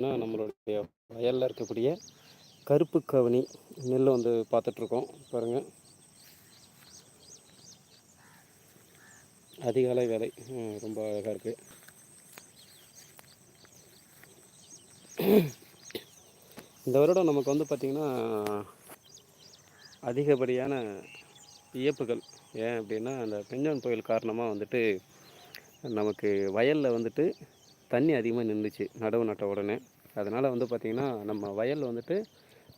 நம்மளுடைய வயலில் இருக்கக்கூடிய கருப்பு கவனி நெல் வந்து பார்த்துட்ருக்கோம். பாருங்கள் அதிகாலை வேலை. ரொம்ப அழகாக இருக்குது இந்த வருடம் நமக்கு வந்து பார்த்திங்கன்னா அதிகப்படியான இயப்புகள் ஏன் அப்படின்னா அந்த பெஞ்சான் புயல் காரணமாக வந்துட்டு நமக்கு வயலில் வந்துட்டு தண்ணி அதிகமாக நின்றுச்சு நடவு நட்ட உடனே. அதனால் வந்து பார்த்திங்கன்னா நம்ம வயல் வந்துட்டு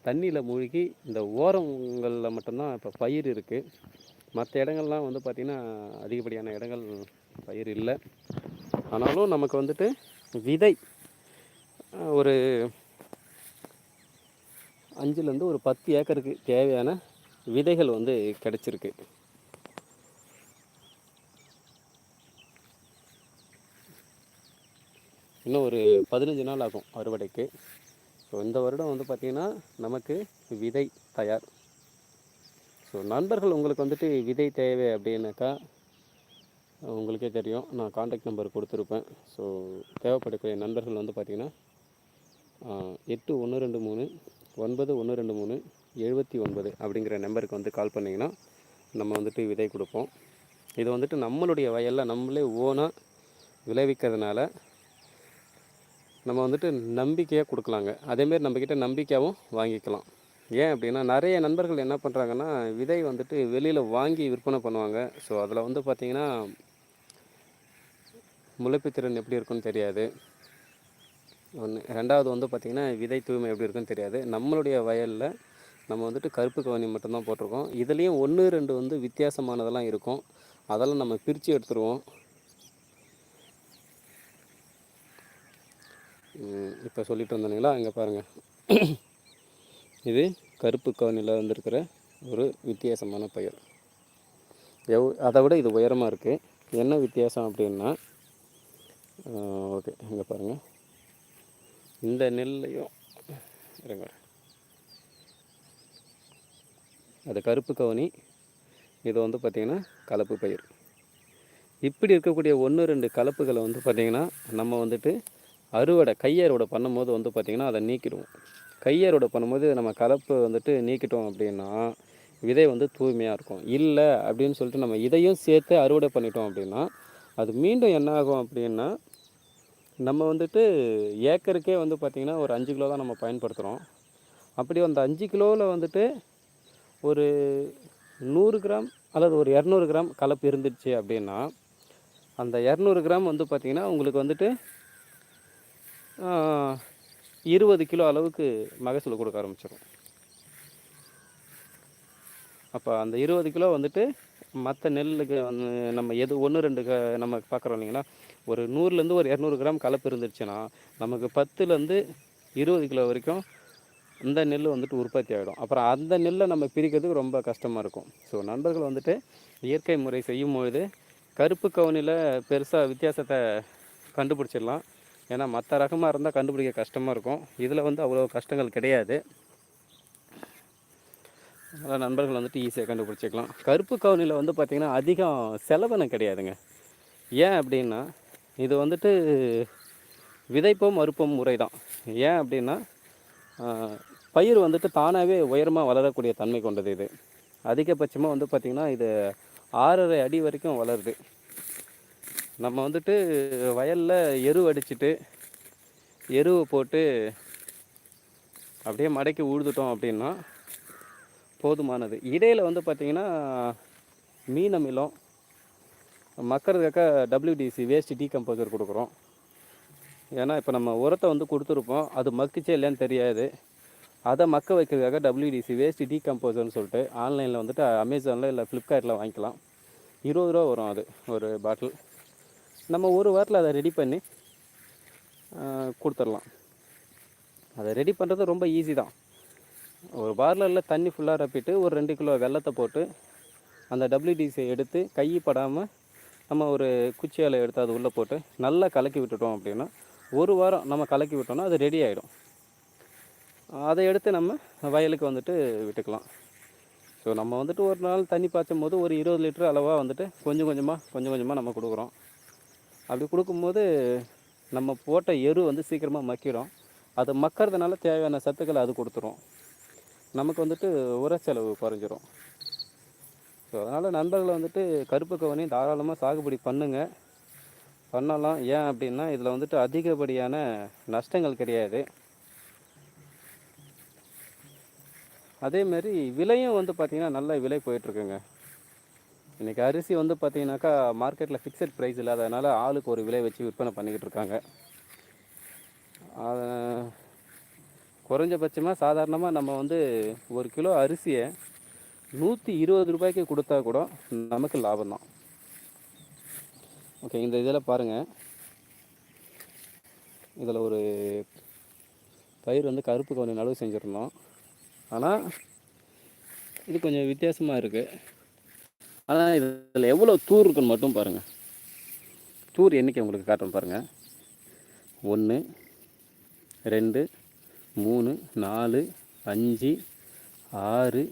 தண்ணியில் மூழ்கி இந்த ஓரங்களில் மட்டும்தான் இப்போ பயிர் இருக்குது மற்ற இடங்கள்லாம் வந்து பார்த்திங்கன்னா அதிகப்படியான இடங்கள் பயிர் இல்லை. ஆனாலும் நமக்கு வந்துட்டு விதை ஒரு அஞ்சுலேருந்து ஒரு பத்து ஏக்கருக்கு தேவையான விதைகள் வந்து கிடச்சிருக்கு. இன்னும் ஒரு பதினஞ்சு நாள் ஆகும் அறுவடைக்கு. ஸோ இந்த வருடம் வந்து பார்த்திங்கன்னா நமக்கு விதை தயார். ஸோ நண்பர்கள் உங்களுக்கு வந்துட்டு விதை தேவை அப்படின்னாக்கா உங்களுக்கே தெரியும். நான் காண்டாக்ட் நம்பர் கொடுத்துருப்பேன். ஸோ தேவைப்படக்கூடிய நண்பர்கள் வந்து பார்த்திங்கன்னா எட்டு ஒன்று ரெண்டு மூணு ஒன்பது ஒன்று ரெண்டு மூணு எழுபத்தி ஒன்பது அப்படிங்கிற நம்பருக்கு வந்து கால் பண்ணிங்கன்னா நம்ம வந்துட்டு விதை கொடுப்போம். இது வந்துட்டு நம்மளுடைய வயலில் நம்மளே ஓனாக விளைவிக்கிறதுனால நம்ம வந்துட்டு நம்பிக்கையாக கொடுக்கலாங்க. அதேமாரி நம்மக்கிட்ட நம்பிக்கையாகவும் வாங்கிக்கலாம். ஏன் அப்படின்னா நிறைய நண்பர்கள் என்ன பண்ணுறாங்கன்னா விதை வந்துட்டு வெளியில் வாங்கி விற்பனை பண்ணுவாங்க. ஸோ அதில் வந்து பார்த்திங்கன்னா முளைப்புத்திறன் எப்படி இருக்குன்னு தெரியாது. ஒன்று ரெண்டாவது வந்து பார்த்திங்கன்னா விதை தூய்மை எப்படி இருக்குன்னு தெரியாது. நம்மளுடைய வயலில் நம்ம வந்துட்டு கருப்பு கவனி மட்டும்தான் போட்டிருக்கோம். இதுலேயும் ஒன்று ரெண்டு வந்து வித்தியாசமானதெல்லாம் இருக்கும். அதெல்லாம் நம்ம பிரித்து எடுத்துருவோம். இப்போ சொல்லிட்டு வந்தோங்களா இங்கே பாருங்கள் இது கருப்பு கவனியில் வந்திருக்கிற ஒரு வித்தியாசமான பயிர் எவ் அதை விட இது உயரமாக இருக்குது என்ன வித்தியாசம் அப்படின்னா ஓகே இங்கே பாருங்கள் இந்த நெல்லையும் இருங்க. அது கருப்பு கவனி இது வந்து பார்த்திங்கன்னா கலப்பு பயிர். இப்படி இருக்கக்கூடிய ஒன்று ரெண்டு கலப்புகளை வந்து பார்த்திங்கன்னா நம்ம வந்துட்டு அறுவடை கையறுவடை பண்ணும்போது வந்து பார்த்திங்கன்னா அதை நீக்கிடுவோம். கையறுவடை பண்ணும்போது நம்ம கலப்பு வந்துட்டு நீக்கிட்டோம் அப்படின்னா விதை வந்து தூய்மையாக இருக்கும். இல்லை அப்படின்னு சொல்லிட்டு நம்ம இதையும் சேர்த்து அறுவடை பண்ணிட்டோம் அப்படின்னா அது மீண்டும் என்ன ஆகும் அப்படின்னா நம்ம வந்துட்டு ஏக்கருக்கே வந்து பார்த்திங்கன்னா ஒரு அஞ்சு கிலோ தான் நம்ம பயன்படுத்துகிறோம் அப்படி அந்த அஞ்சு கிலோவில் வந்துட்டு ஒரு நூறு கிராம் அல்லது ஒரு இரநூறு கிராம் கலப்பு இருந்துச்சு அப்படின்னா அந்த இரநூறு கிராம் வந்து பார்த்திங்கன்னா உங்களுக்கு வந்துட்டு இருபது கிலோ அளவுக்கு மகசூல் கொடுக்க ஆரம்பிச்சிடும் அப்போ அந்த இருபது கிலோ வந்துட்டு மற்ற நெல்லுக்கு வந்து நம்ம எது ஒன்று ரெண்டு க நம்ம பார்க்குறோம் இல்லைங்களா? ஒரு நூறுலேருந்து ஒரு இரநூறு கிராம் கலப்பு இருந்துச்சுன்னா நமக்கு பத்துலேருந்து இருபது கிலோ வரைக்கும் இந்த நெல் வந்துட்டு உற்பத்தி ஆகிடும் அப்புறம் அந்த நெல்லை நம்ம பிரிக்கிறதுக்கு ரொம்ப கஷ்டமாக இருக்கும். ஸோ நண்பர்கள் வந்துட்டு இயற்கை முறை செய்யும் பொழுது கருப்பு கவுனியில் பெருசாக வித்தியாசத்தை கண்டுபிடிச்சிடலாம். ஏன்னா மற்ற ரகமாக இருந்தால் கண்டுபிடிக்க கஷ்டமாக இருக்கும். இதில் வந்து அவ்வளோ கஷ்டங்கள் கிடையாது. அதனால் நண்பர்கள் வந்துட்டு ஈஸியாக கண்டுபிடிச்சிக்கலாம். கருப்பு கவுனியில் வந்து பார்த்திங்கன்னா அதிகம் செலவினம் கிடையாதுங்க. ஏன் அப்படின்னா இது வந்துட்டு விதைப்போம் மறுப்போம் முறை தான் ஏன் அப்படின்னா பயிர் வந்துட்டு தானாகவே உயரமாக வளரக்கூடிய தன்மை கொண்டது இது. அதிகபட்சமாக வந்து பார்த்திங்கன்னா இது ஆறரை அடி வரைக்கும் வளருது. நம்ம வந்துட்டு வயலில் எரு அடிச்சிட்டு எருவை போட்டு அப்படியே மடக்கி உழுதுட்டோம் அப்படின்னா போதுமானது. இடையில் வந்து பார்த்திங்கன்னா மீன் அமிலம் மக்கிறதுக்காக டபிள்யூடிசி வேஸ்ட் டீகம்போசர் கொடுக்குறோம். ஏன்னா இப்போ நம்ம உரத்தை வந்து கொடுத்துருப்போம். அது மக்கிச்சே இல்லைன்னு தெரியாது. அதை மக்க வைக்கிறதுக்காக டபிள்யூடிசி வேஸ்ட் டீகம்போசர்னு சொல்லிட்டு ஆன்லைனில் வந்துட்டு அமேசானில் இல்லை ஃப்ளிப்கார்ட்டில் வாங்கிக்கலாம். இருபது ரூபா வரும் அது ஒரு பாட்டில் நம்ம ஒரு வாரத்தில் அதை ரெடி பண்ணி கொடுத்துடலாம். அதை ரெடி பண்ணுறது ரொம்ப ஈஸி தான். ஒரு பார்லரில் தண்ணி ஃபுல்லாக ரப்பிட்டு ஒரு ரெண்டு கிலோ வெல்லத்தை போட்டு அந்த டபிள்யூடிசியை எடுத்து கை படாமல் நம்ம ஒரு குச்சியால் எடுத்து அது உள்ளே போட்டு நல்லா கலக்கி விட்டுட்டோம் அப்படின்னா ஒரு வாரம் நம்ம கலக்கி விட்டோம்னா அது ரெடி ஆகிடும் அதை எடுத்து நம்ம வயலுக்கு வந்துட்டு விட்டுக்கலாம். ஸோ நம்ம வந்துட்டு ஒரு நாள் தண்ணி பாய்ச்சும் போது ஒரு இருபது லிட்டர் அளவாக வந்துட்டு கொஞ்சம் கொஞ்சமாக கொஞ்சம் கொஞ்சமாக நம்ம கொடுக்குறோம். அப்படி கொடுக்கும்போது நம்ம போட்ட எரு வந்து சீக்கிரமாக மக்கிடும். அது மக்கிறதுனால தேவையான சத்துக்களை அது கொடுத்துரும். நமக்கு வந்துட்டு உர செலவு குறைஞ்சிரும். ஸோ அதனால் நண்பர்களை வந்துட்டு கருப்பு கவனி தாராளமாக சாகுபடி பண்ணுங்கள் பண்ணலாம். ஏன் அப்படின்னா இதில் வந்துட்டு அதிகப்படியான நஷ்டங்கள் கிடையாது. அதேமாரி விலையும் வந்து பார்த்திங்கன்னா நல்ல விலை போயிட்டுருக்குங்க இன்றைக்கி அரிசி வந்து பார்த்தீங்கன்னாக்கா மார்க்கெட்டில் ஃபிக்ஸட் ப்ரைஸ் இல்லாததுனால ஆளுக்கு ஒரு விலை வச்சு விற்பனை பண்ணிக்கிட்டு இருக்காங்க. அதை குறைஞ்சபட்சமாக சாதாரணமாக நம்ம வந்து ஒரு கிலோ அரிசியை நூற்றி இருபது ரூபாய்க்கு கொடுத்தா கூட நமக்கு லாபம் தான். ஓகே இந்த இதில் பாருங்கள் இதில் ஒரு பயிர் வந்து கருப்பு கொஞ்சம் நடுவு செஞ்சுருந்தோம் ஆனால் இது கொஞ்சம் வித்தியாசமாக இருக்குது ஆனால் இதில் எவ்வளோ தூர் இருக்குன்னு மட்டும் பாருங்கள் தூர் எண்ணிக்கை உங்களுக்கு காட்டுறேன் பாருங்கள் ஒன்று ரெண்டு மூணு நாலு அஞ்சு ஆறு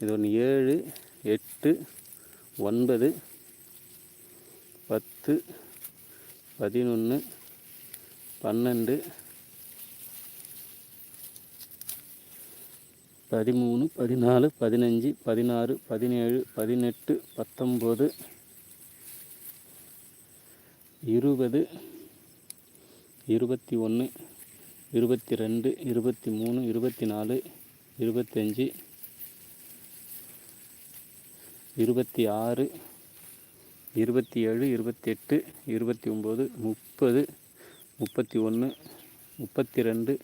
இது ஒன்று ஏழு எட்டு ஒன்பது பத்து பதினொன்று பன்னெண்டு பதிமூணு பதினாலு பதினஞ்சு பதினாறு பதினேழு பதினெட்டு பத்தொம்போது இருபது இருபத்தி ஒன்று இருபத்தி ரெண்டு இருபத்தி மூணு இருபத்தி நாலு இருபத்தஞ்சி இருபத்தி ஆறு இருபத்தி ஏழு இருபத்தெட்டு இருபத்தி ஒம்பது முப்பது முப்பத்தி ஒன்று முப்பத்தி ரெண்டு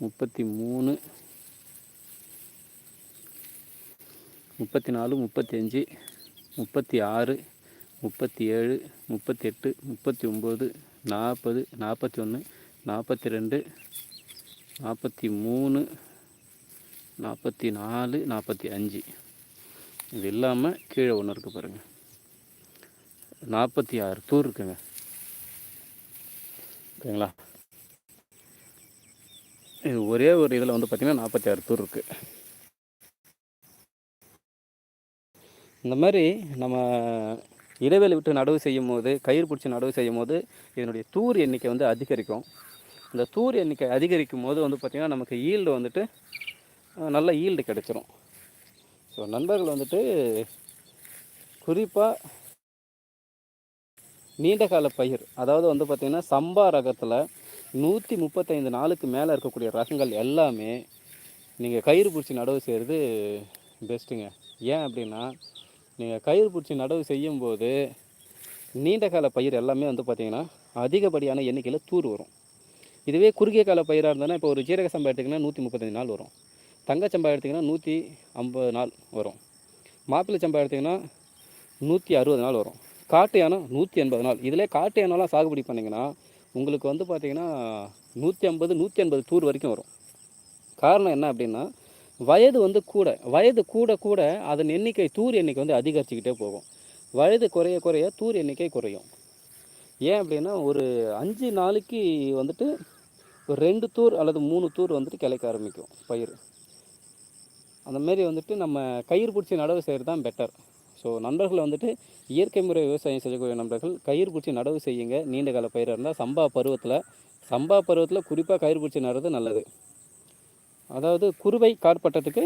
முப்பத்தி மூணு முப்பத்தி நாலு முப்பத்தஞ்சு முப்பத்தி ஆறு முப்பத்தி ஏழு முப்பத்தி எட்டு முப்பத்தி ஒம்பது நாற்பது நாற்பத்தி ஒன்று நாற்பத்தி ரெண்டு நாற்பத்தி மூணு நாற்பத்தி நாலு நாற்பத்தி அஞ்சு இது இல்லாமல் கீழே ஒன்று இருக்குது பாருங்கள் நாற்பத்தி ஆறு தூர் இருக்குங்க. ஓகேங்களா? இது ஒரே ஒரு இதில் வந்து பார்த்திங்கன்னா நாற்பத்தி ஆறு தூர் இருக்குது இந்த மாதிரி நம்ம இடைவெளி விட்டு நடவு செய்யும் போது கயிறு பிடிச்சி நடவு செய்யும் போது இதனுடைய தூர் எண்ணிக்கை வந்து அதிகரிக்கும். இந்த தூர் எண்ணிக்கை அதிகரிக்கும் போது வந்து பார்த்திங்கன்னா நமக்கு ஈல்டு வந்துட்டு நல்ல ஈல்டு கிடைச்சிரும். ஸோ நண்பர்கள் வந்துட்டு குறிப்பாக நீண்ட கால பயிர் அதாவது வந்து பார்த்திங்கன்னா சம்பா ரகத்தில் நூற்றி முப்பத்தைந்து நாளுக்கு மேலே இருக்கக்கூடிய ரகங்கள் எல்லாமே நீங்கள் கயிறு பிடிச்சி நடவு செய்கிறது பெஸ்ட்டுங்க ஏன் அப்படின்னா நீங்கள் கயிறு பிடிச்சி நடவு செய்யும்போது நீண்ட கால பயிர் எல்லாமே வந்து பார்த்திங்கன்னா அதிகப்படியான எண்ணிக்கையில் தூர் வரும். இதுவே குறுகிய கால பயிராக இருந்ததுன்னா இப்போ ஒரு ஜீரக சம்பா எடுத்திங்கன்னா நூற்றி முப்பத்தஞ்சு நாள் வரும். தங்கச்சம்பா எடுத்திங்கன்னா நூற்றி ஐம்பது நாள் வரும். மாப்பிள்ளை சம்பா எடுத்திங்கன்னா நூற்றி அறுபது நாள் வரும். காட்டு யானை நூற்றி எண்பது நாள். இதிலே காட்டு யானைலாம் சாகுபடி பண்ணிங்கன்னா உங்களுக்கு வந்து பார்த்திங்கன்னா நூற்றி ஐம்பது நூற்றி எண்பது தூர் வரைக்கும் வரும். காரணம் என்ன அப்படின்னா வயது வந்து கூட வயது கூட கூட அதன் எண்ணிக்கை தூர் எண்ணிக்கை வந்து அதிகரிச்சுக்கிட்டே போகும். வயது குறைய குறைய தூர் எண்ணிக்கை குறையும். ஏன் அப்படின்னா ஒரு அஞ்சு நாளைக்கு வந்துட்டு ஒரு ரெண்டு தூர் அல்லது மூணு தூர் வந்துட்டு கிளைக்க ஆரம்பிக்கும் பயிர். அந்தமாரி வந்துட்டு நம்ம கயிறு பிடிச்சி நடவு செய்கிறது தான் பெட்டர் ஸோ நண்பர்கள் வந்துட்டு இயற்கை முறை விவசாயம் செய்யக்கூடிய நண்பர்கள் கயிறு பிடிச்சி நடவு செய்யுங்க. நீண்ட கால பயிராக இருந்தால் சம்பா பருவத்தில் சம்பா பருவத்தில் குறிப்பாக கயிறு பிடிச்சி நடுறது நல்லது. அதாவது குருவை கார்பட்டத்துக்கு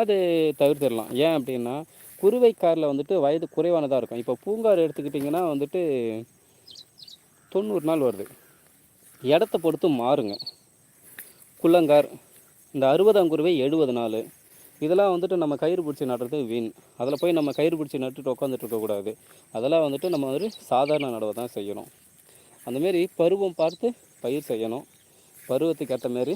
அது தவிர்த்திடலாம். ஏன் அப்படின்னா குருவை காரில் வந்துட்டு வயது குறைவானதாக இருக்கும். இப்போ பூங்கார் எடுத்துக்கிட்டிங்கன்னா வந்துட்டு தொண்ணூறு நாள் வருது. இடத்த பொறுத்து மாறுங்க. குள்ளங்கார் இந்த அறுபதாம் குருவை எழுபது நாள். இதெல்லாம் வந்துட்டு நம்ம கயிறு பிடிச்சி நடுறது வீண். அதில் போய் நம்ம கயிறு பிடிச்சி நட்டுட்டு உட்காந்துட்டு இருக்கக்கூடாது அதெல்லாம் வந்துட்டு நம்ம வந்துட்டு சாதாரண நடவை தான் செய்யணும். அந்தமாரி பருவம் பார்த்து பயிர் செய்யணும். பருவத்துக்கு ஏற்ற மாரி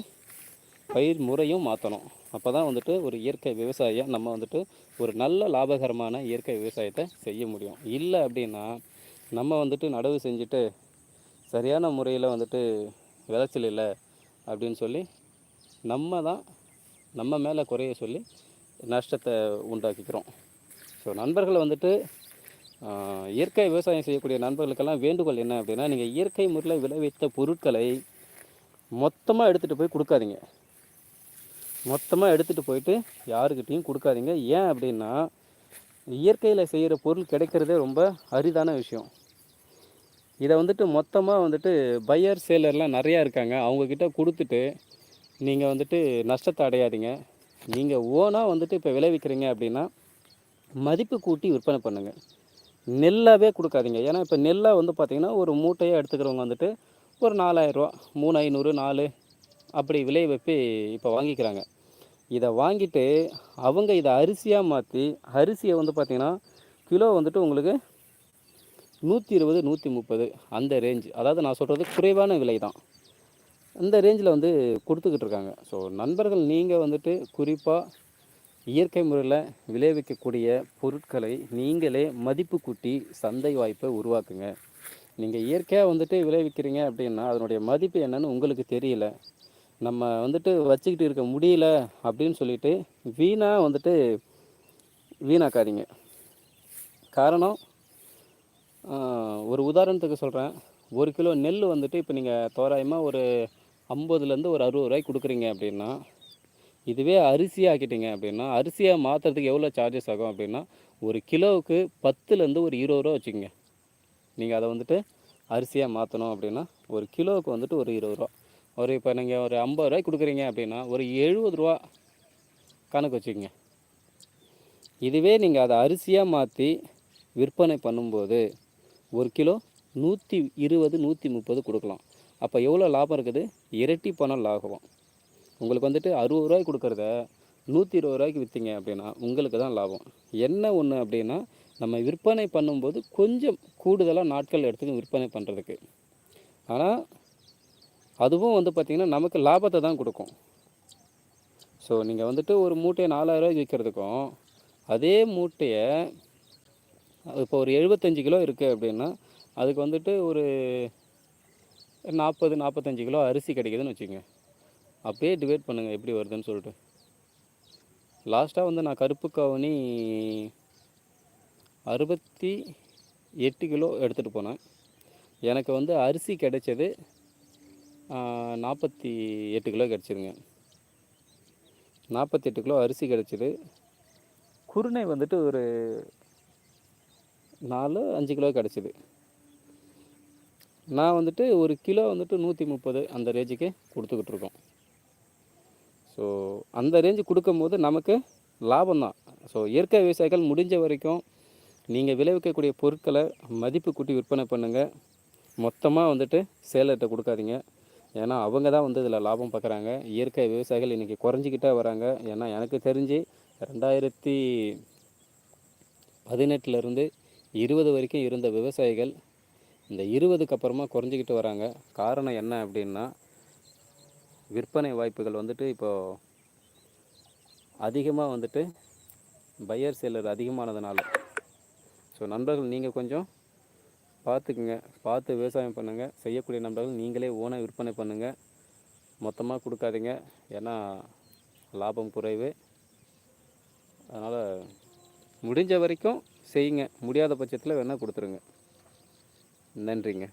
பயிர் முறையும் மாற்றணும் அப்போ தான் வந்துட்டு ஒரு இயற்கை விவசாயியாக நம்ம வந்துட்டு ஒரு நல்ல லாபகரமான இயற்கை விவசாயத்தை செய்ய முடியும். இல்லை அப்படின்னா நம்ம வந்துட்டு நடவு செஞ்சுட்டு சரியான முறையில் வந்துட்டு விளைச்சல் இல்லை அப்படின்னு சொல்லி நம்ம தான் நம்ம மேலே குறைய சொல்லி நஷ்டத்தை உண்டாக்கிக்கிறோம். ஸோ நண்பர்களை வந்துட்டு இயற்கை விவசாயம் செய்யக்கூடிய நண்பர்களுக்கெல்லாம் வேண்டுகோள் என்ன அப்படின்னா நீங்கள் இயற்கை முறையில் விளைவித்த பொருட்களை மொத்தமாக எடுத்துகிட்டு போய் கொடுக்காதீங்க. மொத்தமாக எடுத்துகிட்டு போயிட்டு யாருக்கிட்டேயும் கொடுக்காதீங்க. ஏன் அப்படின்னா இயற்கையில் செய்கிற பொருள் கிடைக்கிறதே ரொம்ப அரிதான விஷயம். இதை வந்துட்டு மொத்தமாக வந்துட்டு பையர் சேலர்லாம் நிறையா இருக்காங்க. அவங்கக்கிட்ட கொடுத்துட்டு நீங்கள் வந்துட்டு நஷ்டத்தை அடையாதீங்க. நீங்கள் ஓனாக வந்துட்டு இப்போ விளைவிக்கிறீங்க அப்படின்னா மதிப்பு கூட்டி விற்பனை பண்ணுங்கள் நெல்லாகவே கொடுக்காதீங்க. ஏன்னா இப்போ நெல்லாக வந்து பார்த்திங்கன்னா ஒரு மூட்டையை எடுத்துக்கிறவங்க வந்துட்டு ஒரு நாலாயிரரூவா மூணு ஐநூறு நாலு அப்படி விலை வைப்பி இப்போ வாங்கிக்கிறாங்க. இதை வாங்கிட்டு அவங்க இதை அரிசியாக மாற்றி அரிசியை வந்து பார்த்திங்கன்னா கிலோ வந்துட்டு உங்களுக்கு நூற்றி இருபது நூற்றி முப்பது அந்த ரேஞ்ச் அதாவது நான் சொல்கிறது குறைவான விலை தான். அந்த ரேஞ்சில் வந்து கொடுத்துக்கிட்டு இருக்காங்க. ஸோ நண்பர்கள் நீங்கள் வந்துட்டு குறிப்பாக இயற்கை முறையில் விளைவிக்கக்கூடிய பொருட்களை நீங்களே மதிப்பு கூட்டி சந்தை வாய்ப்பை உருவாக்குங்க. நீங்கள் இயற்கையாக வந்துட்டு விளைவிக்கிறீங்க அப்படின்னா அதனுடைய மதிப்பு என்னன்னு உங்களுக்கு தெரியல. நம்ம வந்துட்டு வச்சுக்கிட்டு இருக்க முடியல அப்படின்னு சொல்லிட்டு வீணாக வந்துட்டு வீணாக்காதீங்க. காரணம் ஒரு உதாரணத்துக்கு சொல்கிறேன் ஒரு கிலோ நெல் வந்துட்டு இப்போ நீங்கள் தோராயமாக ஒரு ஐம்பதுலேருந்து ஒரு அறுபது ரூபாய்க்கு கொடுக்குறீங்க அப்படின்னா இதுவே அரிசி ஆக்கிட்டீங்க அப்படின்னா அரிசியாக மாற்றுறதுக்கு எவ்வளோ சார்ஜஸ் ஆகும் அப்படின்னா ஒரு கிலோவுக்கு பத்துலேருந்து ஒரு இருபது ரூபா வச்சுக்கோங்க. நீங்கள் அதை வந்துட்டு அரிசியாக மாற்றணும் அப்படின்னா ஒரு கிலோவுக்கு வந்துட்டு ஒரு இருபது ரூபா. ஒரு இப்போ நீங்கள் ஒரு ஐம்பது ரூபாய்க்கு கொடுக்குறீங்க அப்படின்னா ஒரு எழுபது ரூபா கணக்கு வச்சுக்கோங்க. இதுவே நீங்கள் அதை அரிசியாக மாற்றி விற்பனை பண்ணும்போது ஒரு கிலோ நூற்றி இருபது நூற்றி முப்பது கொடுக்கலாம். அப்போ எவ்வளோ லாபம் இருக்குது? இரட்டி பணம் லாபம். உங்களுக்கு வந்துட்டு அறுபது ரூபாய்க்கு கொடுக்குறத நூற்றி இருபது ரூபாய்க்கு விற்றீங்க அப்படின்னா உங்களுக்கு தான் லாபம். என்ன ஒன்று அப்படின்னா நம்ம விற்பனை பண்ணும்போது கொஞ்சம் கூடுதலாக நாட்கள் எடுத்துக்கும் விற்பனை பண்ணுறதுக்கு ஆனால் அதுவும் வந்து பார்த்திங்கன்னா நமக்கு லாபத்தை தான் கொடுக்கும். ஸோ நீங்கள் வந்துட்டு ஒரு மூட்டையை நாலாயிரரூவாய்க்கு விற்கிறதுக்கும் அதே மூட்டையை இப்போ ஒரு எழுபத்தஞ்சு கிலோ இருக்குது அப்படின்னா அதுக்கு வந்துட்டு ஒரு நாற்பது நாற்பத்தஞ்சு கிலோ அரிசி கிடைக்குதுன்னு வச்சுக்கோங்க. அப்படியே டிவைட் பண்ணுங்கள் எப்படி வருதுன்னு சொல்லிட்டு. லாஸ்ட்டாக வந்து நான் கருப்பு கவுனி அறுபத்தி எட்டு கிலோ எடுத்துகிட்டு போனேன். எனக்கு வந்து அரிசி கிடைச்சது நாற்பத்தி எட்டு கிலோ கிடச்சிருங்க. நாற்பத்தி எட்டு கிலோ அரிசி கிடச்சிது. குருணை வந்துட்டு ஒரு நாலு அஞ்சு கிலோ கிடச்சிது. நான் வந்துட்டு ஒரு கிலோ வந்துட்டு நூற்றி முப்பது அந்த ரேஞ்சுக்கு கொடுத்துக்கிட்டு இருக்கோம். ஸோ அந்த ரேஞ்சு கொடுக்கும்போது நமக்கு லாபம் தான். ஸோ இயற்கை விவசாயிகள் முடிஞ்ச வரைக்கும் நீங்கள் விளைவிக்கக்கூடிய பொருட்களை மதிப்பு கூட்டி விற்பனை பண்ணுங்கள் மொத்தமாக வந்துட்டு சேலர்கிட்ட கொடுக்காதீங்க. ஏன்னா அவங்க தான் வந்து இதில் லாபம் பார்க்குறாங்க. இயற்கை விவசாயிகள் இன்றைக்கி குறைஞ்சிக்கிட்டே வராங்க. ஏன்னா எனக்கு தெரிஞ்சு ரெண்டாயிரத்தி பதினெட்டுலேருந்து இருபது வரைக்கும் இருந்த விவசாயிகள் இந்த இருபதுக்கு அப்புறமா குறைஞ்சிக்கிட்டு வராங்க. காரணம் என்ன அப்படின்னா விற்பனை வாய்ப்புகள் வந்துட்டு இப்போது அதிகமாக வந்துட்டு பையர் செல்லர் அதிகமானதுனால. ஸோ நண்பர்கள் நீங்கள் கொஞ்சம் பார்த்துக்குங்க. பார்த்து விவசாயம் பண்ணுங்கள் செய்யக்கூடிய நண்பர்கள் நீங்களே ஓனாக விற்பனை பண்ணுங்கள் மொத்தமாக கொடுக்காதீங்க. ஏன்னா லாபம் குறைவு. அதனால் முடிஞ்ச வரைக்கும் செய்யுங்க. முடியாத பட்சத்தில் வேணால் கொடுத்துருங்க. நன்றிங்க.